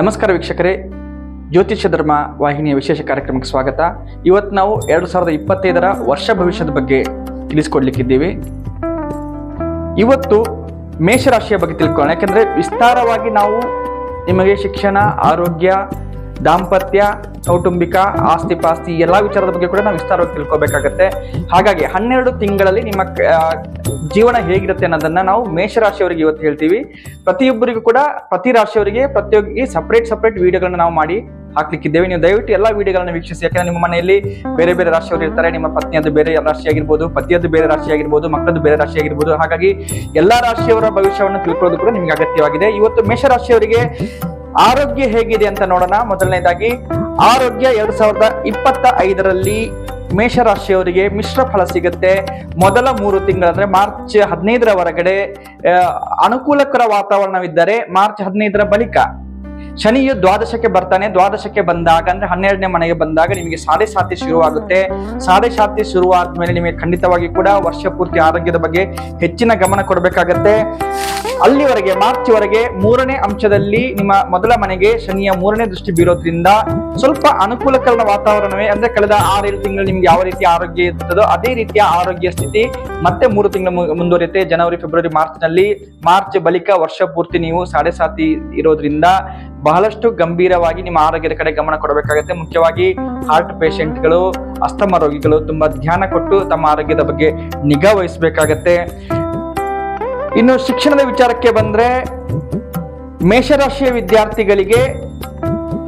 ನಮಸ್ಕಾರ ವೀಕ್ಷಕರೇ. ಜ್ಯೋತಿಷ್ಯ ಧರ್ಮ ವಾಹಿನಿಯ ವಿಶೇಷ ಕಾರ್ಯಕ್ರಮಕ್ಕೆ ಸ್ವಾಗತ. ಇವತ್ತು ನಾವು ಎರಡು ಸಾವಿರದ ಇಪ್ಪತ್ತೈದರ ವರ್ಷ ಭವಿಷ್ಯದ ಬಗ್ಗೆ ತಿಳಿಸ್ಕೊಡ್ಲಿಕ್ಕಿದ್ದೀವಿ. ಇವತ್ತು ಮೇಷರಾಶಿಯ ಬಗ್ಗೆ ತಿಳ್ಕೊಳ್ಳೋಣ. ಯಾಕೆಂದ್ರೆ ವಿಸ್ತಾರವಾಗಿ ನಾವು ನಿಮಗೆ ಶಿಕ್ಷಣ, ಆರೋಗ್ಯ, ದಾಂಪತ್ಯ ಕೌಟುಂಬಿಕ, ಆಸ್ತಿ ಪಾಸ್ತಿ ಎಲ್ಲ ವಿಚಾರದ ಬಗ್ಗೆ ಕೂಡ ನಾವು ವಿಸ್ತಾರವಾಗಿ ತಿಳ್ಕೊಬೇಕಾಗತ್ತೆ. ಹಾಗಾಗಿ ಹನ್ನೆರಡು ತಿಂಗಳಲ್ಲಿ ನಿಮ್ಮ ಜೀವನ ಹೇಗಿರುತ್ತೆ ಅನ್ನೋದನ್ನ ನಾವು ಮೇಷರಾಶಿಯವರಿಗೆ ಇವತ್ತು ಹೇಳ್ತೀವಿ. ಪ್ರತಿಯೊಬ್ಬರಿಗೂ ಕೂಡ ಪ್ರತಿ ರಾಶಿಯವರಿಗೆ ಪ್ರತಿಯೊಬ್ಬರಿಗೆ ಸಪ್ರೇಟ್ ಸಪ್ರೇಟ್ ವಿಡಿಯೋಗಳನ್ನ ನಾವು ಮಾಡಿ ಹಾಕ್ಲಿಕ್ಕಿದ್ದೇವೆ. ನೀವು ದಯವಿಟ್ಟು ಎಲ್ಲ ವಿಡಿಯೋಗಳನ್ನ ವೀಕ್ಷಿಸಿ. ಯಾಕಂದ್ರೆ ನಿಮ್ಮ ಮನೆಯಲ್ಲಿ ಬೇರೆ ಬೇರೆ ರಾಶಿಯವರು ಇರ್ತಾರೆ. ನಿಮ್ಮ ಪತ್ನಿಯದ್ದು ಬೇರೆ ರಾಶಿ ಆಗಿರ್ಬೋದು ಪತಿಯದ್ದು ಬೇರೆ ರಾಶಿ ಆಗಿರ್ಬೋದು ಮಕ್ಕಳದ್ದು ಬೇರೆ ರಾಶಿ ಆಗಿರ್ಬೋದು. ಹಾಗಾಗಿ ಎಲ್ಲಾ ರಾಶಿಯವರ ಭವಿಷ್ಯವನ್ನು ತಿಳ್ಕೊಳ್ಳೋದು ಕೂಡ ನಿಮಗೆ ಅಗತ್ಯವಾಗಿದೆ. ಇವತ್ತು ಮೇಷರಾಶಿಯವರಿಗೆ ಆರೋಗ್ಯ ಹೇಗಿದೆ ಅಂತ ನೋಡೋಣ. ಮೊದಲನೇದಾಗಿ, ಆರೋಗ್ಯ ಎರಡ್ ಸಾವಿರದ ಇಪ್ಪತ್ತ ಐದರಲ್ಲಿ ಮೇಷರಾಶಿಯವರಿಗೆ ಮಿಶ್ರ ಫಲ ಸಿಗುತ್ತೆ. ಮೊದಲ ಮೂರು ತಿಂಗಳು ಅಂದ್ರೆ ಮಾರ್ಚ್ ಹದಿನೈದರ ಹೊರಗಡೆ ಅನುಕೂಲಕರ ವಾತಾವರಣವಿದ್ದರೆ ಮಾರ್ಚ್ ಹದಿನೈದರ ಬಳಿಕ ಶನಿಯು ದ್ವಾದಶಕ್ಕೆ ಬರ್ತಾನೆ, ದ್ವಾದಶಕ್ಕೆ ಬಂದಾಗ, ಅಂದ್ರೆ ಹನ್ನೆರಡನೇ ಮನೆಗೆ ಬಂದಾಗ ನಿಮಗೆ ಸಾಡೆ ಸಾತಿ ಶುರುವಾಗುತ್ತೆ. ಸಾಡೆ ಸಾತಿ ಶುರುವಾದ್ಮೇಲೆ ನಿಮಗೆ ಖಂಡಿತವಾಗಿ ಕೂಡ ವರ್ಷ ಪೂರ್ತಿ ಆರೋಗ್ಯದ ಬಗ್ಗೆ ಹೆಚ್ಚಿನ ಗಮನ ಕೊಡಬೇಕಾಗತ್ತೆ. ಅಲ್ಲಿವರೆಗೆ ಮಾರ್ಚ್ ವರೆಗೆ ಮೂರನೇ ಅಂಶದಲ್ಲಿ ನಿಮ್ಮ ಮೊದಲ ಮನೆಗೆ ಶನಿಯ ಮೂರನೇ ದೃಷ್ಟಿ ಬೀರೋದ್ರಿಂದ ಸ್ವಲ್ಪ ಅನುಕೂಲಕರ ವಾತಾವರಣವೇ, ಅಂದ್ರೆ ಕಳೆದ ಆರೇಳು ತಿಂಗಳು ನಿಮ್ಗೆ ಯಾವ ರೀತಿ ಆರೋಗ್ಯ ಇರ್ತದೋ ಅದೇ ರೀತಿಯ ಆರೋಗ್ಯ ಸ್ಥಿತಿ ಮತ್ತೆ ಮೂರು ತಿಂಗಳು ಮುಂದುವರಿಯುತ್ತೆ. ಜನವರಿ, ಫೆಬ್ರವರಿ ಮಾರ್ಚ್ನಲ್ಲಿ ಮಾರ್ಚ್ ಬಳಿಕ ವರ್ಷ ಪೂರ್ತಿ ನೀವು ಸಾಡೆ ಸಾತಿ ಇರೋದ್ರಿಂದ ಬಹಳಷ್ಟು ಗಂಭೀರವಾಗಿ ನಿಮ್ಮ ಆರೋಗ್ಯದ ಕಡೆ ಗಮನ ಕೊಡಬೇಕಾಗುತ್ತೆ. ಮುಖ್ಯವಾಗಿ ಹಾರ್ಟ್ ಪೇಷಂಟ್ಗಳು ಅಸ್ತಮ ರೋಗಿಗಳು ತುಂಬಾ ಧ್ಯಾನ ಕೊಟ್ಟು ತಮ್ಮ ಆರೋಗ್ಯದ ಬಗ್ಗೆ ನಿಗಾ ವಹಿಸಬೇಕಾಗತ್ತೆ. ಇನ್ನು ಶಿಕ್ಷಣದ ವಿಚಾರಕ್ಕೆ ಬಂದ್ರೆ ಮೇಷರಾಶಿಯ ವಿದ್ಯಾರ್ಥಿಗಳಿಗೆ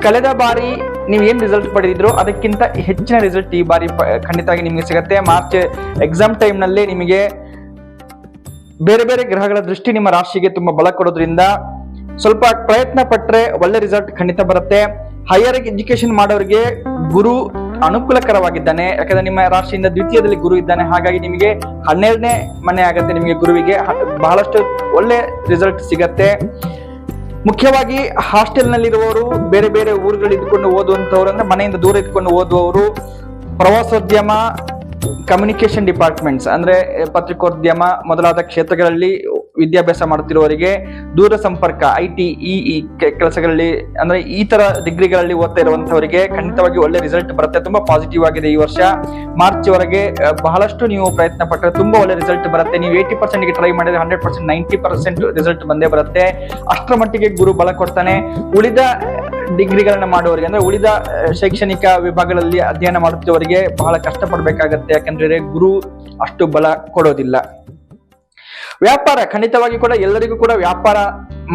ಕಳೆದ ಬಾರಿ ನೀವು ಏನು ರಿಸಲ್ಟ್ ಪಡೆದಿದ್ರು ಅದಕ್ಕಿಂತ ಹೆಚ್ಚಿನ ರಿಸಲ್ಟ್ ಈ ಬಾರಿ ಖಂಡಿತವಾಗಿ ನಿಮಗೆ ಸಿಗುತ್ತೆ. ಮಾರ್ಚ್ ಎಕ್ಸಾಮ್ ಟೈಮ್ನಲ್ಲಿ ನಿಮಗೆ ಬೇರೆ ಬೇರೆ ಗ್ರಹಗಳ ದೃಷ್ಟಿ ನಿಮ್ಮ ರಾಶಿಗೆ ತುಂಬಾ ಬಲ ಕೊಡೋದ್ರಿಂದ ಸ್ವಲ್ಪ ಪ್ರಯತ್ನ ಪಟ್ಟರೆ ಒಳ್ಳೆ ರಿಸಲ್ಟ್ ಖಂಡಿತ ಬರುತ್ತೆ. ಹೈಯರ್ ಎಜುಕೇಶನ್ ಮಾಡೋರಿಗೆ ಗುರು ಅನುಕೂಲಕರವಾಗಿದ್ದಾನೆ. ಯಾಕಂದ್ರೆ ನಿಮ್ಮ ರಾಶಿಯಿಂದ ದ್ವಿತೀಯದಲ್ಲಿ ಗುರು ಇದ್ದಾನೆ. ಹಾಗಾಗಿ ನಿಮಗೆ ಹನ್ನೆರಡನೇ ಮನೆ ಆಗುತ್ತೆ ನಿಮಗೆ ಗುರುವಿಗೆ. ಬಹಳಷ್ಟು ಒಳ್ಳೆ ರಿಸಲ್ಟ್ ಸಿಗತ್ತೆ. ಮುಖ್ಯವಾಗಿ ಹಾಸ್ಟೆಲ್ ನಲ್ಲಿರುವವರು, ಬೇರೆ ಬೇರೆ ಊರುಗಳು ಇದ್ಕೊಂಡು ಓದುವಂತವ್ರು ಅಂದ್ರೆ ಮನೆಯಿಂದ ದೂರ ಇದ್ಕೊಂಡು ಓದುವವರು, ಪ್ರವಾಸೋದ್ಯಮ ಕಮ್ಯುನಿಕೇಶನ್ ಡಿಪಾರ್ಟ್ಮೆಂಟ್ಸ್ ಅಂದ್ರೆ ಪತ್ರಿಕೋದ್ಯಮ ಮೊದಲಾದ ಕ್ಷೇತ್ರಗಳಲ್ಲಿ ವಿದ್ಯಾಭ್ಯಾಸ ಮಾಡುತ್ತಿರುವವರಿಗೆ ದೂರ ಸಂಪರ್ಕ ಐ ಟಿ ಇ ಕೆಲಸಗಳಲ್ಲಿ, ಅಂದ್ರೆ ಈ ತರ ಡಿಗ್ರಿಗಳಲ್ಲಿ ಓದ್ತಾ ಇರುವಂತವರಿಗೆ ಖಂಡಿತವಾಗಿ ಒಳ್ಳೆ ರಿಸಲ್ಟ್ ಬರುತ್ತೆ. ತುಂಬಾ ಪಾಸಿಟಿವ್ ಆಗಿದೆ ಈ ವರ್ಷ. ಮಾರ್ಚ್ ವರೆಗೆ ಬಹಳಷ್ಟು ನೀವು ಪ್ರಯತ್ನ ಪಟ್ಟರೆ ತುಂಬಾ ಒಳ್ಳೆ ರಿಸಲ್ಟ್ ಬರುತ್ತೆ. ನೀವು ಏಯ್ಟಿ ಪರ್ಸೆಂಟ್ಗೆ ಟ್ರೈ ಮಾಡಿದ್ರೆ hundred percent ninety percent result ಬಂದೇ ಬರುತ್ತೆ. ಅಷ್ಟರ ಮಟ್ಟಿಗೆ ಗುರು ಬಲ ಕೊಡ್ತಾನೆ. ಉಳಿದ ಡಿಗ್ರಿಗಳನ್ನ ಮಾಡುವವರಿಗೆ, ಅಂದ್ರೆ ಉಳಿದ ಶೈಕ್ಷಣಿಕ ವಿಭಾಗಗಳಲ್ಲಿ ಅಧ್ಯಯನ ಮಾಡುತ್ತಿರುವವರಿಗೆ ಬಹಳ ಕಷ್ಟಪಡಬೇಕಾಗತ್ತೆ. ಯಾಕಂದ್ರೆ ಗುರು ಅಷ್ಟು ಬಲ ಕೊಡೋದಿಲ್ಲ. ವ್ಯಾಪಾರ, ಖಂಡಿತವಾಗಿ ಕೂಡ ಎಲ್ಲರಿಗೂ ಕೂಡ ವ್ಯಾಪಾರ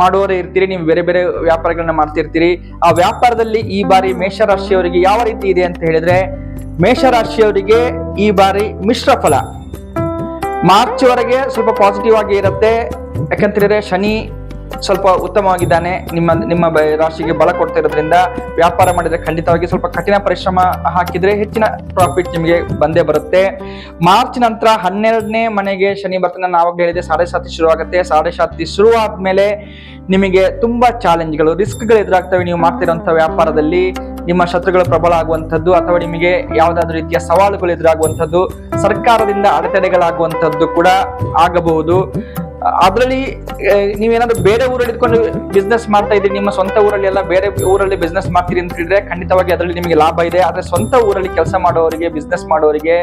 ಮಾಡುವವರೇ ಇರ್ತೀರಿ, ನೀವು ಬೇರೆ ಬೇರೆ ವ್ಯಾಪಾರಗಳನ್ನ ಮಾಡ್ತಿರ್ತೀರಿ. ಆ ವ್ಯಾಪಾರದಲ್ಲಿ ಈ ಬಾರಿ ಮೇಷರಾಶಿಯವರಿಗೆ ಯಾವ ರೀತಿ ಇದೆ ಅಂತ ಹೇಳಿದ್ರೆ, ಮೇಷರಾಶಿಯವರಿಗೆ ಈ ಬಾರಿ ಮಿಶ್ರ ಫಲ. ಮಾರ್ಚ್ ವರೆಗೆ ಸ್ವಲ್ಪ ಪಾಸಿಟಿವ್ ಆಗಿ ಇರುತ್ತೆ. ಯಾಕಂತ ಹೇಳಿದ್ರೆ ಶನಿ ಸ್ವಲ್ಪ ಉತ್ತಮವಾಗಿದ್ದಾನೆ, ನಿಮ್ಮ ನಿಮ್ಮ ರಾಶಿಗೆ ಬಲ ಕೊಡ್ತಿರೋದ್ರಿಂದ ವ್ಯಾಪಾರ ಮಾಡಿದ್ರೆ ಖಂಡಿತವಾಗಿ ಸ್ವಲ್ಪ ಕಠಿಣ ಪರಿಶ್ರಮ ಹಾಕಿದ್ರೆ ಹೆಚ್ಚಿನ ಪ್ರಾಫಿಟ್ ನಿಮಗೆ ಬಂದೇ ಬರುತ್ತೆ. ಮಾರ್ಚ್ ನಂತರ ಹನ್ನೆರಡನೇ ಮನೆಗೆ ಶನಿ ಬರ್ತಾನೆ. ನಾವಾಗ ಹೇಳಿದೆ ಸಾಡೆ ಸಾತಿ ಶುರು ಆಗುತ್ತೆ ಸಾಡೆ ಸಾತಿ ಶುರು ಆದ್ಮೇಲೆ ನಿಮಗೆ ತುಂಬಾ ಚಾಲೆಂಜ್ಗಳು ರಿಸ್ಕ್ಗಳು ಎದುರಾಗ್ತವೆ ನೀವು ಮಾಡ್ತಿರೋಂಥ ವ್ಯಾಪಾರದಲ್ಲಿ. ನಿಮ್ಮ ಶತ್ರುಗಳು ಪ್ರಬಲ ಆಗುವಂಥದ್ದು ಅಥವಾ ನಿಮಗೆ ಯಾವುದಾದ್ರೂ ರೀತಿಯ ಸವಾಲುಗಳು ಎದುರಾಗುವಂಥದ್ದು, ಸರ್ಕಾರದಿಂದ ಅಡೆತಡೆಗಳಾಗುವಂಥದ್ದು ಕೂಡ ಆಗಬಹುದು. ಅದರಲ್ಲಿ ನೀವೇನಾದ್ರೂ ಬೇರೆ ಊರಲ್ಲಿ ಇದ್ಕೊಂಡು ಬಿಸ್ನೆಸ್ ಮಾಡ್ತಾ ಇದ್ದೀರಿ, ನಿಮ್ಮ ಸ್ವಂತ ಊರಲ್ಲಿ ಎಲ್ಲ ಬೇರೆ ಊರಲ್ಲಿ ಬಿಸ್ನೆಸ್ ಮಾಡ್ತೀರಿ ಅಂತ ಹೇಳಿದ್ರೆ ಖಂಡಿತವಾಗಿ ಅದರಲ್ಲಿ ನಿಮಗೆ ಲಾಭ ಇದೆ. ಆದ್ರೆ ಸ್ವಂತ ಊರಲ್ಲಿ ಕೆಲಸ ಮಾಡೋರಿಗೆ ಬಿಸ್ನೆಸ್ ಮಾಡೋರಿಗೆ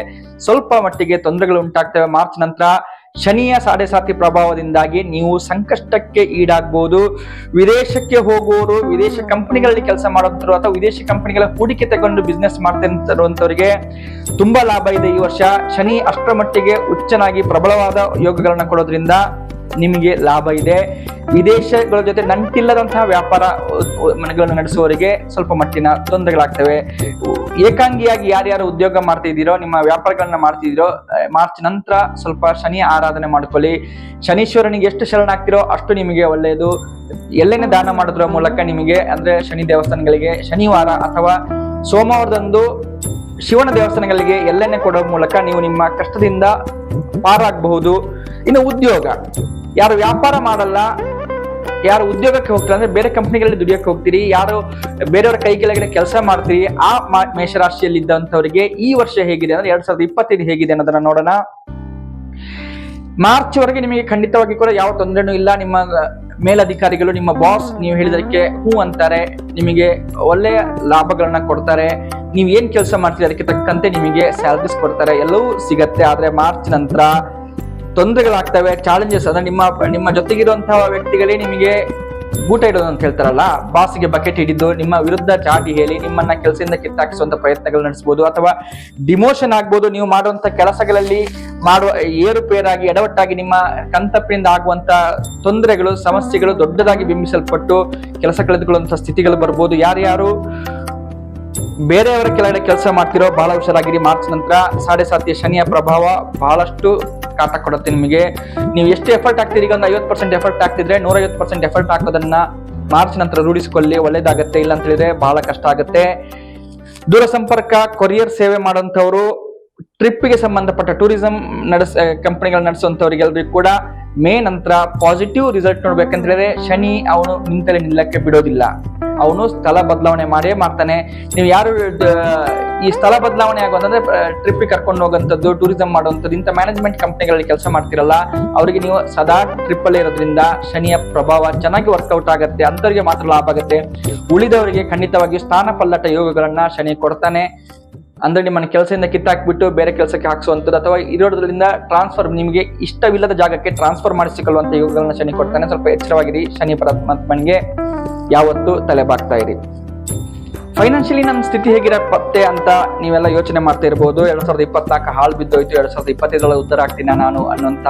ಸ್ವಲ್ಪ ಮಟ್ಟಿಗೆ ತೊಂದರೆಗಳು ಉಂಟಾಗ್ತವೆ. ಮಾರ್ಚ್ ನಂತರ ಶನಿಯ ಸಾಡೆ ಸಾತಿ ಪ್ರಭಾವದಿಂದಾಗಿ ನೀವು ಸಂಕಷ್ಟಕ್ಕೆ ಈಡಾಗಬಹುದು ವಿದೇಶಕ್ಕೆ ಹೋಗುವವರು ವಿದೇಶ ಕಂಪನಿಗಳಲ್ಲಿ ಕೆಲಸ ಮಾಡುವಂತರು ಅಥವಾ ವಿದೇಶಿ ಕಂಪನಿಗಳ ಹೂಡಿಕೆ ತಗೊಂಡು ಬಿಸ್ನೆಸ್ ಮಾಡ್ತಿರುವಂತವರಿಗೆ ತುಂಬಾ ಲಾಭ ಇದೆ ಈ ವರ್ಷ. ಶನಿ ಅಷ್ಟರ ಮಟ್ಟಿಗೆ ಉಚ್ಚನಾಗಿ ಪ್ರಬಲವಾದ ಯೋಗಗಳನ್ನ ಕೊಡೋದ್ರಿಂದ ನಿಮಗೆ ಲಾಭ ಇದೆ. ವಿದೇಶಗಳ ಜೊತೆ ನಂಟಿಲ್ಲದಂತಹ ವ್ಯಾಪಾರ ಮನೆಗಳನ್ನು ನಡೆಸುವವರಿಗೆ ಸ್ವಲ್ಪ ಮಟ್ಟಿನ ತೊಂದರೆಗಳಾಗ್ತವೆ. ಏಕಾಂಗಿಯಾಗಿ ಯಾರ್ಯಾರು ಉದ್ಯೋಗ ಮಾಡ್ತಿದ್ದೀರೋ ನಿಮ್ಮ ವ್ಯಾಪಾರಗಳನ್ನ ಮಾಡ್ತಿದ್ದೀರೋ ಮಾರ್ಚ್ ನಂತರ ಸ್ವಲ್ಪ ಶನಿ ಆರಾಧನೆ ಮಾಡ್ಕೊಳ್ಳಿ. ಶನೀಶ್ವರನಿಗೆ ಎಷ್ಟು ಶರಣಾಗ್ತಿರೋ ಅಷ್ಟು ನಿಮಗೆ ಒಳ್ಳೆಯದು. ಎಲ್ಲೇನೆ ದಾನ ಮಾಡೋದ್ರ ಮೂಲಕ ನಿಮಗೆ, ಅಂದ್ರೆ ಶನಿ ದೇವಸ್ಥಾನಗಳಿಗೆ ಶನಿವಾರ ಅಥವಾ ಸೋಮವಾರದಂದು ಶಿವನ ದೇವಸ್ಥಾನಗಳಿಗೆ ಎಲ್ಲೆನೆ ಕೊಡೋ ಮೂಲಕ ನೀವು ನಿಮ್ಮ ಕಷ್ಟದಿಂದ ಪಾರಾಗಬಹುದು. ಇನ್ನು ಉದ್ಯೋಗ. ಯಾರು ವ್ಯಾಪಾರ ಮಾಡಲ್ಲ, ಯಾರು ಉದ್ಯೋಗಕ್ಕೆ ಹೋಗ್ತಾರೆ ಅಂದ್ರೆ ಬೇರೆ ಕಂಪ್ನಿಗಳಲ್ಲಿ ದುಡಿಯಕ್ಕೆ ಹೋಗ್ತೀರಿ, ಯಾರು ಬೇರೆಯವರ ಕೈ ಕೆಳಗಡೆ ಕೆಲಸ ಮಾಡ್ತೀರಿ, ಆ ಮೇಷರಾಶಿಯಲ್ಲಿ ಇದ್ದಂಥವರಿಗೆ ಈ ವರ್ಷ ಹೇಗಿದೆ ಅಂದ್ರೆ ಎರಡ್ ಸಾವಿರದ ಇಪ್ಪತ್ತೈದು ಹೇಗಿದೆ ಅನ್ನೋದನ್ನ ನೋಡೋಣ. ಮಾರ್ಚ್ ವರೆಗೆ ನಿಮಗೆ ಖಂಡಿತವಾಗಿ ಕೂಡ ಯಾವ ತೊಂದರೆನೂ ಇಲ್ಲ. ನಿಮ್ಮ ಮೇಲಧಿಕಾರಿಗಳು, ನಿಮ್ಮ ಬಾಸ್ ನೀವು ಹೇಳಿದಕ್ಕೆ ಹೂ ಅಂತಾರೆ, ನಿಮಗೆ ಒಳ್ಳೆಯ ಲಾಭಗಳನ್ನ ಕೊಡ್ತಾರೆ, ನೀವು ಏನ್ ಕೆಲಸ ಮಾಡ್ತೀರಿ ಅದಕ್ಕೆ ತಕ್ಕಂತೆ ನಿಮಗೆ ಸ್ಯಾಲ್ರೀಸ್ ಕೊಡ್ತಾರೆ, ಎಲ್ಲವೂ ಸಿಗತ್ತೆ. ಆದ್ರೆ ಮಾರ್ಚ್ ನಂತರ ತೊಂದರೆಗಳಾಗ್ತವೆ ಚಾಲೆಂಜಸ್ ಅಂದ್ರೆ ನಿಮ್ಮ ನಿಮ್ಮ ಜೊತೆಗಿರುವಂತಹ ವ್ಯಕ್ತಿಗಳೇ ನಿಮಗೆ ಊಟ ಇಡೋದು ಅಂತ ಹೇಳ್ತಾರಲ್ಲ ಬಾಸ್ಗೆ ಬಕೆಟ್ ಹಿಡಿದು ನಿಮ್ಮ ವಿರುದ್ಧ ಚಾಟಿ ಹೇಳಿ ನಿಮ್ಮನ್ನ ಕೆಲಸದಿಂದ ಕಿತ್ತಾಕಿಸುವಂತ ಪ್ರಯತ್ನಗಳು ನಡೆಸಬಹುದು ಅಥವಾ ಡಿಮೋಷನ್ ಆಗ್ಬೋದು, ನೀವು ಮಾಡುವಂತ ಕೆಲಸಗಳಲ್ಲಿ ಮಾಡುವ, ಏರುಪೇರಾಗಿ, ಎಡವಟ್ಟಾಗಿ ನಿಮ್ಮ ಕಂತಪ್ಪಿನಿಂದ ಆಗುವಂತ ತೊಂದರೆಗಳು, ಸಮಸ್ಯೆಗಳು ದೊಡ್ಡದಾಗಿ ಬಿಂಬಿಸಲ್ಪಟ್ಟು ಕೆಲಸ ಕಳೆದುಕೊಳ್ಳುವಂತ ಸ್ಥಿತಿಗಳು ಬರ್ಬೋದು. ಯಾರ್ಯಾರು ಬೇರೆಯವರ ಕೆಳಗಡೆ ಕೆಲಸ ಮಾಡ್ತಿರೋ ಬಹಳ ಹುಷಾರಾಗಿರಿ. ಮಾರ್ಚ್ ನಂತರ ಸಾಡೆ ಸಾತಿಯ ಶನಿಯ ಪ್ರಭಾವ ಬಹಳಷ್ಟು ಕಾಟ ಕೊಡುತ್ತೆ ನಿಮಗೆ. ನೀವು ಎಷ್ಟು ಎಫರ್ಟ್ ಹಾಕ್ತೀರಿ? ಈಗ ಒಂದು ಐವತ್ತು ಪರ್ಸೆಂಟ್ ಎಫರ್ಟ್ ಹಾಕ್ತಿದ್ರೆ ನೂರೈವತ್ತು ಪರ್ಸೆಂಟ್ ಎಫರ್ಟ್ ಹಾಕೋದನ್ನ ಮಾರ್ಚ್ ನಂತರ ರೂಢಿಸಿಕೊಳ್ಳಿ. ಒಳ್ಳೇದಾಗತ್ತೆ, ಇಲ್ಲ ಅಂತ ಹೇಳಿದ್ರೆ ಬಹಳ ಕಷ್ಟ ಆಗುತ್ತೆ. ದೂರ ಸಂಪರ್ಕ ಕೊರಿಯರ್ ಸೇವೆ ಮಾಡುವಂತವರು ಟ್ರಿಪ್ಗೆ ಸಂಬಂಧಪಟ್ಟ ಟೂರಿಸಂ ನಡೆಸ ಕಂಪನಿಗಳು ನಡೆಸುವಂಥವ್ರಿಗೆಲ್ಲರಿಗೂ ಕೂಡ ಮೇ ನಂತರ ಪಾಸಿಟಿವ್ ರಿಸಲ್ಟ್ ನೋಡ್ಬೇಕಂತ ಹೇಳಿದ್ರೆ ಶನಿ ಅವನು ನಿಂತಲೇ ನಿಲ್ಲಕ್ಕೆ ಬಿಡೋದಿಲ್ಲ. ಅವನು ಸ್ಥಳ ಬದಲಾವಣೆ ಮಾಡೇ ಮಾಡ್ತಾನೆ. ನೀವು ಯಾರು ಈ ಸ್ಥಳ ಬದಲಾವಣೆ ಆಗುವಂತಂದ್ರೆ ಟ್ರಿಪ್ ಕರ್ಕೊಂಡು ಹೋಗುವಂಥದ್ದು ಟೂರಿಸಂ ಮಾಡುವಂಥದ್ದು ಇಂಥ ಮ್ಯಾನೇಜ್ಮೆಂಟ್ ಕಂಪ್ನಿಗಳಲ್ಲಿ ಕೆಲಸ ಮಾಡ್ತಿರಲ್ಲ, ಅವರಿಗೆ ನೀವು ಸದಾ ಟ್ರಿಪ್ ಅಲ್ಲೇ ಇರೋದ್ರಿಂದ ಶನಿಯ ಪ್ರಭಾವ ಚೆನ್ನಾಗಿ ವರ್ಕೌಟ್ ಆಗುತ್ತೆ, ಅಂತವರಿಗೆ ಮಾತ್ರ ಲಾಭ ಆಗುತ್ತೆ. ಉಳಿದವರಿಗೆ ಖಂಡಿತವಾಗಿ ಸ್ಥಾನ ಪಲ್ಲಟ ಯೋಗಗಳನ್ನ ಶನಿ ಕೊಡ್ತಾನೆ. ಅಂದ್ರೆ ನಿಮ್ಮನ್ನ ಕೆಲಸದಿಂದ ಕಿತ್ತಾಕ್ಬಿಟ್ಟು ಬೇರೆ ಕೆಲಸಕ್ಕೆ ಹಾಕಿಸುವಂಥದ್ದು ಅಥವಾ ಇರೋದ್ರಿಂದ ಟ್ರಾನ್ಸ್ಫರ್ ನಿಮಗೆ ಇಷ್ಟವಿಲ್ಲದ ಜಾಗಕ್ಕೆ ಟ್ರಾನ್ಸ್ಫರ್ ಮಾಡಿಸಿಕೊಳ್ಳುವಂತ ಯೋಗಗಳನ್ನ ಶನಿ ಕೊಡ್ತಾನೆ. ಸ್ವಲ್ಪ ಎಚ್ಚರವಾಗಿರಿ. ಶನಿ ಪರಮಾತ್ಮನಿಗೆ ಯಾವತ್ತು ತಲೆ ಬಾಗ್ತಾ ಇರಿ. ಫೈನಾನ್ಷಿಯಲಿ ನಮ್ಮ ಸ್ಥಿತಿ ಹೇಗಿರತ್ತೆ ಅಂತ ನೀವೆಲ್ಲ ಯೋಚನೆ ಮಾಡ್ತಾ ಇರ್ಬೋದು. ಎರಡ್ ಸಾವಿರದ ಇಪ್ಪತ್ನಾಲ್ಕು ಹಾಳು ಬಿದ್ದೋಯ್ತು. ಎರಡ್ ಸಾವಿರದ ಇಪ್ಪತ್ತೈದರಲ್ಲಿ ಉತ್ತರ ಆಗ್ತೀನಿ ನಾನು ಅನ್ನುವಂತ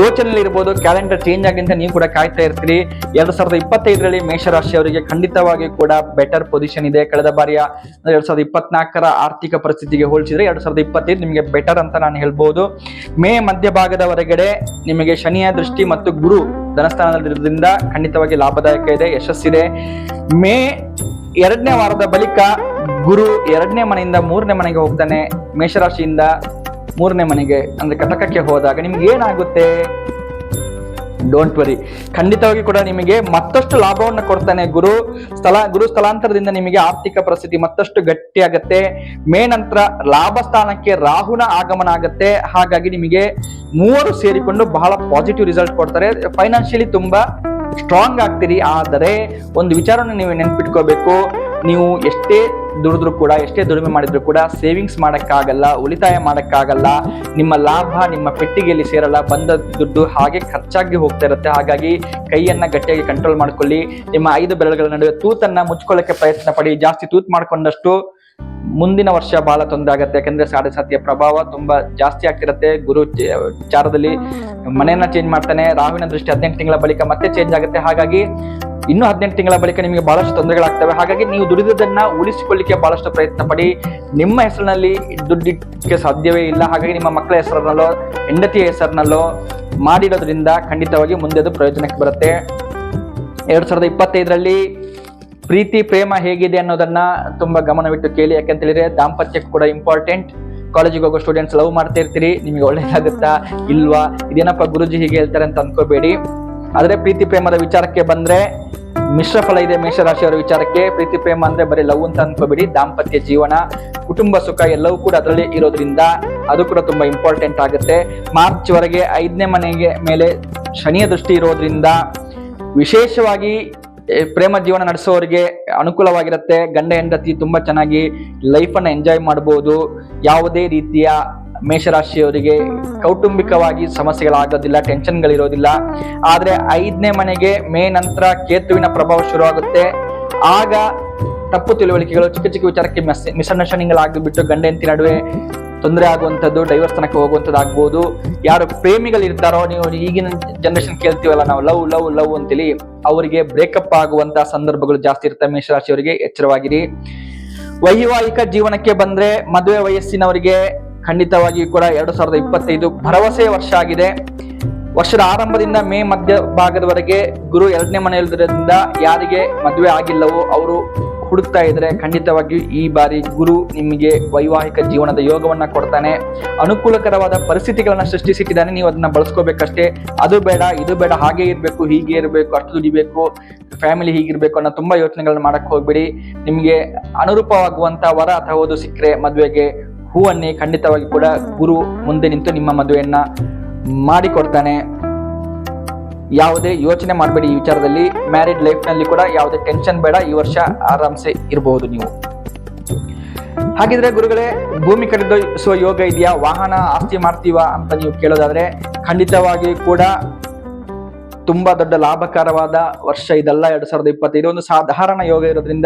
ಯೋಚನೆಯಲ್ಲಿ ಇರ್ಬೋದು ಕ್ಯಾಲೆಂಡರ್ ಚೇಂಜ್ ಆಗಿ ಅಂತ ನೀವು ಕೂಡ ಕಾಯ್ತಾ ಇರ್ತೀರಿ. ಎರಡ್ ಸಾವಿರದ ಇಪ್ಪತ್ತೈದರಲ್ಲಿ ಮೇಷರಾಶಿಯವರಿಗೆ ಖಂಡಿತವಾಗಿ ಕೂಡ ಬೆಟರ್ ಪೊಸಿಷನ್ ಇದೆ. ಕಳೆದ ಬಾರಿಯ ಎರಡ್ ಸಾವಿರದ ಇಪ್ಪತ್ನಾಲ್ಕರ ಆರ್ಥಿಕ ಪರಿಸ್ಥಿತಿಗೆ ಹೋಲಿಸಿದ್ರೆ ಎರಡ್ ಸಾವಿರದ ಇಪ್ಪತ್ತೈದು ನಿಮಗೆ ಬೆಟರ್ ಅಂತ ನಾನು ಹೇಳ್ಬೋದು. ಮೇ ಮಧ್ಯಭಾಗದವರೆಗಡೆ ನಿಮಗೆ ಶನಿಯ ದೃಷ್ಟಿ ಮತ್ತು ಗುರು ಧನಸ್ಥಾನದಲ್ಲಿರೋದ್ರಿಂದ ಖಂಡಿತವಾಗಿ ಲಾಭದಾಯಕ ಇದೆ, ಯಶಸ್ಸಿದೆ. ಮೇ ಎರಡನೇ ವಾರದ ಬಳಿಕ ಗುರು ಎರಡನೇ ಮನೆಯಿಂದ ಮೂರನೇ ಮನೆಗೆ ಹೋಗ್ತಾನೆ ಮೇಷರಾಶಿಯಿಂದ. ಮೂರನೇ ಮನೆಗೆ, ಅಂದ್ರೆ ಕಟಕಕ್ಕೆ ಹೋದಾಗ ನಿಮ್ಗೆ ಏನಾಗುತ್ತೆ? ಡೋಂಟ್ ವರಿ ಖಂಡಿತವಾಗಿ ಕೂಡ ನಿಮಗೆ ಮತ್ತಷ್ಟು ಲಾಭವನ್ನು ಕೊಡ್ತಾನೆ ಗುರು. ಸ್ಥಳ, ಗುರು ಸ್ಥಳಾಂತರದಿಂದ ನಿಮಗೆ ಆರ್ಥಿಕ ಪರಿಸ್ಥಿತಿ ಮತ್ತಷ್ಟು ಗಟ್ಟಿಯಾಗತ್ತೆ ಮೇ ನಂತರ ಲಾಭ ಸ್ಥಾನಕ್ಕೆ ರಾಹುನ ಆಗಮನ ಆಗತ್ತೆ. ಹಾಗಾಗಿ ನಿಮಗೆ ಮೂವರು ಸೇರಿಕೊಂಡು ಬಹಳ ಪಾಸಿಟಿವ್ ರಿಸಲ್ಟ್ ಕೊಡ್ತಾರೆ. ಫೈನಾನ್ಷಿಯಲಿ ತುಂಬಾ ಸ್ಟ್ರಾಂಗ್ ಆಗ್ತೀರಿ. ಆದರೆ ಒಂದು ವಿಚಾರವನ್ನು ನೀವು ನೆನ್ಪಿಟ್ಕೋಬೇಕು. ನೀವು ಎಷ್ಟೇ ದುಡಿದ್ರು ಕೂಡ ಎಷ್ಟೇ ದುಡಿಮೆ ಮಾಡಿದ್ರು ಕೂಡ ಸೇವಿಂಗ್ಸ್ ಮಾಡೋಕ್ಕಾಗಲ್ಲ ಉಳಿತಾಯ ಮಾಡೋಕ್ಕಾಗಲ್ಲ ನಿಮ್ಮ ಲಾಭ ನಿಮ್ಮ ಪೆಟ್ಟಿಗೆಯಲ್ಲಿ ಸೇರಲ್ಲ ಬಂದ ದುಡ್ಡು ಹಾಗೆ ಖರ್ಚಾಗಿ ಹೋಗ್ತಾ ಇರುತ್ತೆ. ಹಾಗಾಗಿ ಕೈಯನ್ನು ಗಟ್ಟಿಯಾಗಿ ಕಂಟ್ರೋಲ್ ಮಾಡ್ಕೊಳ್ಳಿ. ನಿಮ್ಮ ಐದು ಬೆರಳುಗಳ ನಡುವೆ ತೂತನ್ನು ಮುಚ್ಕೊಳ್ಳೋಕ್ಕೆ ಪ್ರಯತ್ನ ಪಡಿ. ಜಾಸ್ತಿ ತೂತ್ ಮಾಡಿಕೊಂಡಷ್ಟು ಮುಂದಿನ ವರ್ಷ ಬಹಳ ತೊಂದರೆ ಆಗುತ್ತೆ. ಯಾಕಂದ್ರೆ ಸಾಡೆ ಸಾತಿಯ ಪ್ರಭಾವ ತುಂಬಾ ಜಾಸ್ತಿ ಆಗ್ತಿರುತ್ತೆ. ಗುರು ಚಾರದಲ್ಲಿ ಮನೆಯನ್ನ ಚೇಂಜ್ ಮಾಡ್ತಾನೆ. ರಾಹುವಿನ ದೃಷ್ಟಿ ಹದಿನೆಂಟು ತಿಂಗಳ ಬಳಿಕ ಮತ್ತೆ ಚೇಂಜ್ ಆಗುತ್ತೆ. ಹಾಗಾಗಿ ಇನ್ನು ಹದಿನೆಂಟು ತಿಂಗಳ ಬಳಿಕ ನಿಮಗೆ ಬಹಳಷ್ಟು ತೊಂದರೆಗಳಾಗ್ತವೆ. ಹಾಗಾಗಿ ನೀವು ದುಡಿದದನ್ನ ಉಳಿಸಿಕೊಳ್ಳಿಕ್ಕೆ ಬಹಳಷ್ಟು ಪ್ರಯತ್ನ ಪಡಿ. ನಿಮ್ಮ ಹೆಸರಿನಲ್ಲಿ ದುಡ್ಡಿಕ್ಕೆ ಸಾಧ್ಯವೇ ಇಲ್ಲ. ಹಾಗಾಗಿ ನಿಮ್ಮ ಮಕ್ಕಳ ಹೆಸರಿನಲ್ಲೋ, ಹೆಂಡತಿಯ ಹೆಸರಿನಲ್ಲೋ ಮಾಡಿರೋದ್ರಿಂದ ಖಂಡಿತವಾಗಿ ಮುಂದೆ ಅದು ಪ್ರಯೋಜನಕ್ಕೆ ಬರುತ್ತೆ. ಎರಡ್ ಸಾವಿರದ ಇಪ್ಪತ್ತೈದರಲ್ಲಿ ಪ್ರೀತಿ, ಪ್ರೇಮ ಹೇಗಿದೆ ಅನ್ನೋದನ್ನ ತುಂಬಾ ಗಮನವಿಟ್ಟು ಕೇಳಿ. ಯಾಕಂತ ಹೇಳಿದ್ರೆ ದಾಂಪತ್ಯಕ್ಕೆ ಕೂಡ ಇಂಪಾರ್ಟೆಂಟ್ ಕಾಲೇಜಿಗೆ ಹೋಗೋ ಸ್ಟೂಡೆಂಟ್ಸ್ ಲವ್ ಮಾಡ್ತಾ ಇರ್ತೀರಿ. ನಿಮಗೆ ಒಳ್ಳೇದಾಗುತ್ತಾ? ಇಲ್ವಾ? ಇದೇನಪ್ಪ ಗುರುಜಿ ಹೀಗೆ ಹೇಳ್ತಾರೆ ಅಂತ ಅನ್ಕೋಬೇಡಿ. ಆದ್ರೆ ಪ್ರೀತಿ ಪ್ರೇಮದ ವಿಚಾರಕ್ಕೆ ಬಂದರೆ ಮಿಶ್ರ ಫಲ ಇದೆ ಮೇಷರಾಶಿಯವರ ವಿಚಾರಕ್ಕೆ. ಪ್ರೀತಿ ಪ್ರೇಮ ಅಂದ್ರೆ ಬರೀ ಲವ್ ಅಂತ ಅನ್ಕೋಬೇಡಿ. ದಾಂಪತ್ಯ ಜೀವನ, ಕುಟುಂಬ ಸುಖ ಎಲ್ಲವೂ ಕೂಡ ಅದರಲ್ಲಿ ಇರೋದ್ರಿಂದ ಅದು ಕೂಡ ತುಂಬಾ ಇಂಪಾರ್ಟೆಂಟ್ ಆಗುತ್ತೆ. ಮಾರ್ಚ್ ವರೆಗೆ ಐದನೇ ಮನೆಗೆ ಮೇಲೆ ಶನಿಯ ದೃಷ್ಟಿ ಇರೋದ್ರಿಂದ ವಿಶೇಷವಾಗಿ ಪ್ರೇಮ ಜೀವನ ನಡೆಸೋರಿಗೆ ಅನುಕೂಲವಾಗಿರುತ್ತೆ. ಗಂಡ ಹೆಂಡತಿ ತುಂಬಾ ಚೆನ್ನಾಗಿ ಲೈಫನ್ನು ಎಂಜಾಯ್ ಮಾಡಬಹುದು ಯಾವುದೇ ರೀತಿಯ ಮೇಷರಾಶಿಯವರಿಗೆ ಕೌಟುಂಬಿಕವಾಗಿ ಸಮಸ್ಯೆಗಳಾಗೋದಿಲ್ಲ ಟೆನ್ಷನ್ಗಳಿರೋದಿಲ್ಲ ಆದರೆ ಐದನೇ ಮನೆಗೆ ಮೇ ನಂತರ ಕೇತುವಿನ ಪ್ರಭಾವ ಶುರುವಾಗುತ್ತೆ. ಆಗ ತಪ್ಪು ತಿಳುವಳಿಕೆಗಳು ಚಿಕ್ಕ ಚಿಕ್ಕ ವಿಚಾರಕ್ಕೆ ಮಿಸ್ಅಂಡರ್ಸ್ಟ್ಯಾಂಡಿಂಗ್ ಆಗಿಬಿಟ್ಟು ಗಂಡ ಹೆಂಡತಿ ನಡುವೆ ತೊಂದರೆ ಆಗುವಂಥದ್ದು ಡೈವರ್ಸ್ ತನಕ ಹೋಗುವಂಥದ್ದು ಆಗ್ಬೋದು ಯಾರು ಪ್ರೇಮಿಗಳಿರ್ತಾರೋ ನೀವು ಈಗಿನ ಜನರೇಷನ್ ಕೇಳ್ತೀವಲ್ಲ ನಾವು ಲವ್ ಲವ್ ಲವ್ ಅಂತೇಳಿ ಅವರಿಗೆ ಬ್ರೇಕಪ್ ಆಗುವಂತಹ ಸಂದರ್ಭಗಳು ಜಾಸ್ತಿ ಇರ್ತವೆ ಮೇಷರಾಶಿಯವರಿಗೆ ಎಚ್ಚರವಾಗಿರಿ. ವೈವಾಹಿಕ ಜೀವನಕ್ಕೆ ಬಂದ್ರೆ ಮದುವೆ ವಯಸ್ಸಿನವರಿಗೆ ಖಂಡಿತವಾಗಿ ಕೂಡ ಎರಡು ಸಾವಿರದ ಇಪ್ಪತ್ತೈದು ಭರವಸೆಯ ವರ್ಷ ಆಗಿದೆ. ವರ್ಷದ ಆರಂಭದಿಂದ ಮೇ ಮಧ್ಯ ಭಾಗದವರೆಗೆ ಗುರು ಎರಡನೇ ಮನೆಯಲ್ಲಿರೋದ್ರಿಂದ ಯಾರಿಗೆ ಮದುವೆ ಆಗಿಲ್ಲವೋ ಅವರು ಹುಡುಕ್ತಾ ಇದ್ರೆ ಖಂಡಿತವಾಗಿಯೂ ಈ ಬಾರಿ ಗುರು ನಿಮಗೆ ವೈವಾಹಿಕ ಜೀವನದ ಯೋಗವನ್ನ ಕೊಡ್ತಾನೆ. ಅನುಕೂಲಕರವಾದ ಪರಿಸ್ಥಿತಿಗಳನ್ನ ಸೃಷ್ಟಿಸಿಟ್ಟಿದ್ದಾನೆ. ನೀವು ಅದನ್ನ ಬಳಸ್ಕೋಬೇಕಷ್ಟೇ. ಅದು ಬೇಡ, ಇದು ಬೇಡ, ಹಾಗೆ ಇರಬೇಕು, ಹೀಗೆ ಇರಬೇಕು, ಅಷ್ಟು ದುಡಿಬೇಕು, ಫ್ಯಾಮಿಲಿ ಹೀಗಿರ್ಬೇಕು ಅನ್ನೋ ತುಂಬಾ ಯೋಚನೆಗಳನ್ನ ಮಾಡಕ್ ಹೋಗ್ಬೇಡಿ. ನಿಮಗೆ ಅನುರೂಪವಾಗುವಂತ ವರ ಅಥವಾ ಸಿಕ್ಕರೆ ಮದುವೆಗೆ ಹೂವನ್ನೇ ಖಂಡಿತವಾಗಿ ಕೂಡ ಗುರು ಮುಂದೆ ನಿಂತು ನಿಮ್ಮ ಮದುವೆಯನ್ನ ಮಾಡಿಕೊಡ್ತಾನೆ. ಯಾವುದೇ ಯೋಚನೆ ಮಾಡಬೇಡಿ ಈ ವಿಚಾರದಲ್ಲಿ. ಮ್ಯಾರಿಡ್ ಲೈಫ್ನಲ್ಲಿ ಕೂಡ ಯಾವುದೇ ಟೆನ್ಷನ್ ಬೇಡ. ಈ ವರ್ಷ ಆರಾಮ್ಸೆ ಇರಬಹುದು ನೀವು. ಹಾಗಿದ್ರೆ ಗುರುಗಳೇ, ಭೂಮಿ ಖರೀದಿಸುವ ಯೋಗ ಇದೆಯಾ? ವಾಹನ ಆಸ್ತಿ ಮಾಡ್ತೀವಾ ಅಂತ ನೀವು ಕೇಳೋದಾದ್ರೆ, ಖಂಡಿತವಾಗಿ ಕೂಡ ತುಂಬಾ ದೊಡ್ಡ ಲಾಭಕರವಾದ ವರ್ಷ ಇದಲ್ಲ. ಎರಡ್ ಸಾವಿರದ ಇಪ್ಪತ್ತೈದು ಒಂದು ಸಾಧಾರಣ ಯೋಗ ಇರೋದ್ರಿಂದ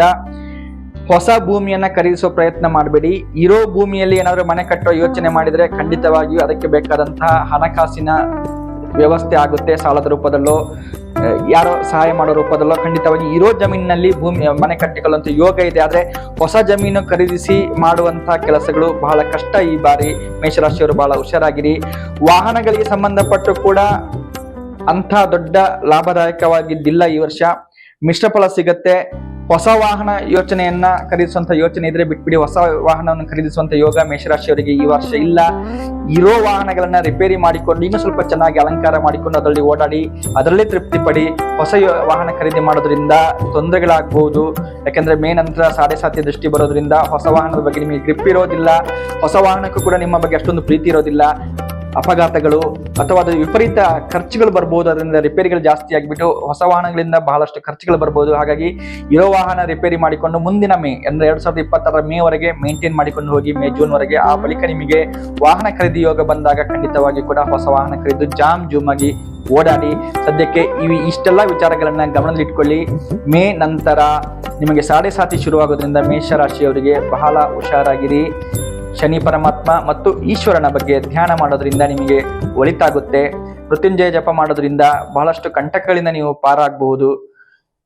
ಹೊಸ ಭೂಮಿಯನ್ನ ಖರೀದಿಸೋ ಪ್ರಯತ್ನ ಮಾಡಬೇಡಿ. ಇರೋ ಭೂಮಿಯಲ್ಲಿ ಏನಾದರೂ ಮನೆ ಕಟ್ಟೋ ಯೋಚನೆ ಮಾಡಿದ್ರೆ ಖಂಡಿತವಾಗಿಯೂ ಅದಕ್ಕೆ ಬೇಕಾದಂತಹ ಹಣಕಾಸಿನ ವ್ಯವಸ್ಥೆ ಆಗುತ್ತೆ ಸಾಲದ ರೂಪದಲ್ಲೋ ಯಾರೋ ಸಹಾಯ ಮಾಡೋ ರೂಪದಲ್ಲೋ. ಖಂಡಿತವಾಗಿ ಇರೋ ಜಮೀನಿನಲ್ಲಿ ಭೂಮಿ, ಮನೆ ಕಟ್ಟಿಕೊಳ್ಳುವಂಥ ಯೋಗ ಇದೆ. ಆದ್ರೆ ಹೊಸ ಜಮೀನು ಖರೀದಿಸಿ ಮಾಡುವಂತಹ ಕೆಲಸಗಳು ಬಹಳ ಕಷ್ಟ ಈ ಬಾರಿ. ಮೇಷರಾಶಿಯವರು ಬಹಳ ಹುಷಾರಾಗಿರಿ. ವಾಹನಗಳಿಗೆ ಸಂಬಂಧಪಟ್ಟು ಕೂಡ ಅಂಥ ದೊಡ್ಡ ಲಾಭದಾಯಕವಾಗಿದ್ದಿಲ್ಲ ಈ ವರ್ಷ. ಮಿಶ್ರಫಲ ಸಿಗತ್ತೆ. ಹೊಸ ವಾಹನ ಯೋಚನೆಯನ್ನ ಖರೀದಿಸುವಂತ ಯೋಚನೆ ಇದ್ರೆ ಬಿಟ್ಬಿಡಿ. ಹೊಸ ವಾಹನವನ್ನು ಖರೀದಿಸುವಂತ ಯೋಗ ಮೇಷರಾಶಿಯವರಿಗೆ ಈ ವರ್ಷ ಇಲ್ಲ. ಇರೋ ವಾಹನಗಳನ್ನ ರಿಪೇರಿ ಮಾಡಿಕೊಂಡು, ಇನ್ನೂ ಸ್ವಲ್ಪ ಚೆನ್ನಾಗಿ ಅಲಂಕಾರ ಮಾಡಿಕೊಂಡು ಅದರಲ್ಲಿ ಓಡಾಡಿ, ಅದರಲ್ಲೇ ತೃಪ್ತಿ ಪಡಿ. ಹೊಸ ವಾಹನ ಖರೀದಿ ಮಾಡೋದ್ರಿಂದ ತೊಂದರೆಗಳಾಗಬಹುದು ಯಾಕಂದ್ರೆ ಮೇ ನಂತರ ಸಾಡೆ ಸಾಧ್ಯ ದೃಷ್ಟಿ ಬರೋದ್ರಿಂದ ಹೊಸ ವಾಹನದ ಬಗ್ಗೆ ನಿಮಗೆ ಗ್ರಿಪ್ ಇರೋದಿಲ್ಲ. ಹೊಸ ವಾಹನಕ್ಕೂ ಕೂಡ ನಿಮ್ಮ ಬಗ್ಗೆ ಅಷ್ಟೊಂದು ಪ್ರೀತಿ ಇರೋದಿಲ್ಲ. ಅಪಘಾತಗಳು ಅಥವಾ ಅದು ವಿಪರೀತ ಖರ್ಚುಗಳು ಬರ್ಬೋದು, ಅದರಿಂದ ರಿಪೇರಿಗಳು ಜಾಸ್ತಿ ಆಗಿಬಿಟ್ಟು ಹೊಸ ವಾಹನಗಳಿಂದ ಬಹಳಷ್ಟು ಖರ್ಚುಗಳು ಬರ್ಬೋದು. ಹಾಗಾಗಿ ಇರೋ ವಾಹನ ರಿಪೇರಿ ಮಾಡಿಕೊಂಡು ಮುಂದಿನ ಮೇ, ಅಂದ್ರೆ ಎರಡ್ ಸಾವಿರದ ಇಪ್ಪತ್ತರ ಮೇ ವರೆಗೆ ಮೇಂಟೈನ್ ಮಾಡಿಕೊಂಡು ಹೋಗಿ, ಮೇ ಜೂನ್ ವರೆಗೆ ಆ ಬಳಿಕ ನಿಮಗೆ ವಾಹನ ಖರೀದಿ ಯೋಗ ಬಂದಾಗ ಖಂಡಿತವಾಗಿ ಕೂಡ ಹೊಸ ವಾಹನ ಖರೀದಿ ಜಾಮ್ ಜೂಮ್ ಆಗಿ ಓಡಾಡಿ. ಸದ್ಯಕ್ಕೆ ಇವು ಇಷ್ಟೆಲ್ಲ ವಿಚಾರಗಳನ್ನು ಗಮನದಲ್ಲಿಟ್ಕೊಳ್ಳಿ. ಮೇ ನಂತರ ನಿಮಗೆ ಸಾಡೆ ಸಾತಿ ಶುರುವಾಗೋದ್ರಿಂದ ಮೇಷರಾಶಿಯವರಿಗೆ ಬಹಳ ಹುಷಾರಾಗಿರಿ. ಶನಿ ಪರಮಾತ್ಮ ಮತ್ತು ಈಶ್ವರನ ಬಗ್ಗೆ ಧ್ಯಾನ ಮಾಡೋದ್ರಿಂದ ನಿಮಗೆ ಒಳಿತಾಗುತ್ತೆ. ಮೃತ್ಯುಂಜಯ ಜಪ ಮಾಡೋದ್ರಿಂದ ಬಹಳಷ್ಟು ಕಂಟಕಗಳಿಂದ ನೀವು ಪಾರಾಗಬಹುದು.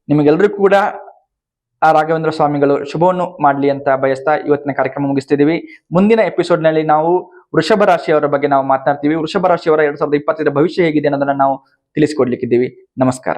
ನಿಮಗೆಲ್ಲರಿಗೂ ಕೂಡ ಆ ರಾಘವೇಂದ್ರ ಸ್ವಾಮಿಗಳು ಶುಭವನ್ನು ಮಾಡಲಿ ಅಂತ ಬಯಸ್ತಾ ಇವತ್ತಿನ ಕಾರ್ಯಕ್ರಮ ಮುಗಿಸ್ತಿದ್ದೀವಿ. ಮುಂದಿನ ಎಪಿಸೋಡ್ನಲ್ಲಿ ನಾವು ವೃಷಭ ರಾಶಿಯವರ ಬಗ್ಗೆ ನಾವು ಮಾತನಾಡ್ತೀವಿ. ವೃಷಭ ರಾಶಿಯವರ ಎರಡ್ ಸಾವಿರದ ಭವಿಷ್ಯ ಹೇಗಿದೆ ಅನ್ನೋದನ್ನ ನಾವು ತಿಳಿಸಿಕೊಡ್ಲಿಕ್ಕಿದ್ದೀವಿ. ನಮಸ್ಕಾರ.